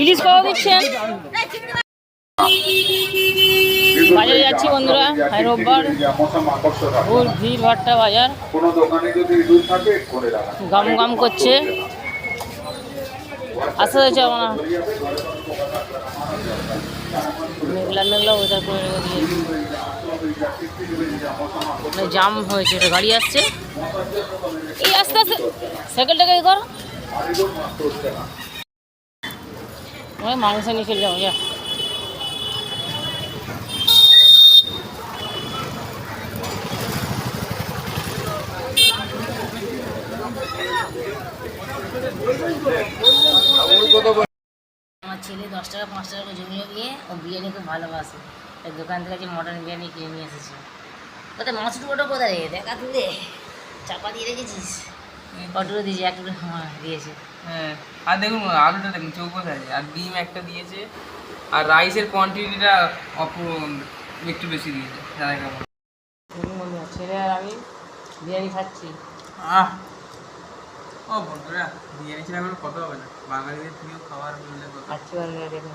ইলিশ কত দিচ্ছেন বাজারে যাচ্ছি বন্ধুরা। রোববার ফুল ভিড় ভাট্টা বাজার। গম গম করছে। আসতে হয়েছে আমার মেঘলা মেঘলা ওয়েদার করে রেখে দিয়েছে। জাম হয়েছে এটা গাড়ি আসছে। এই আস্তে আস্তে সাইকেলটাকে এই করো। ওই মাংস নিয়ে চলে যাব যা। আমার ছেলে দশ টাকা, পাঁচ টাকা করে জমিয়ে নিয়ে ও বিরিয়ানি খুব ভালোবাসে। দোকান থেকে যে মটন বিরিয়ানি কিনে নিয়ে এসেছি। কোথায় মাছ টুকোটা কোথায় রে? দেখা তুলে চাপা দিয়ে রেখেছিস? কটুকো দিয়েছি এক টুকরো হ্যাঁ দিয়েছে। হ্যাঁ আর দেখুন আলুটা দেখুন চৌকো আছে। আর ডিম একটা দিয়েছে আর রাইসের কোয়ান্টিটিটা অপূর্ব একটু বেশি দিয়েছে যারা কেমন ছেলে আর আমি বিরিয়ানি খাচ্ছি। আহ! ও বন্ধুরা বিরিয়ানি ছাড়া কোনো কথা হবে না। বাঙালিদের প্রিয় খাবার বললে কথা। বন্ধুরা দেখুন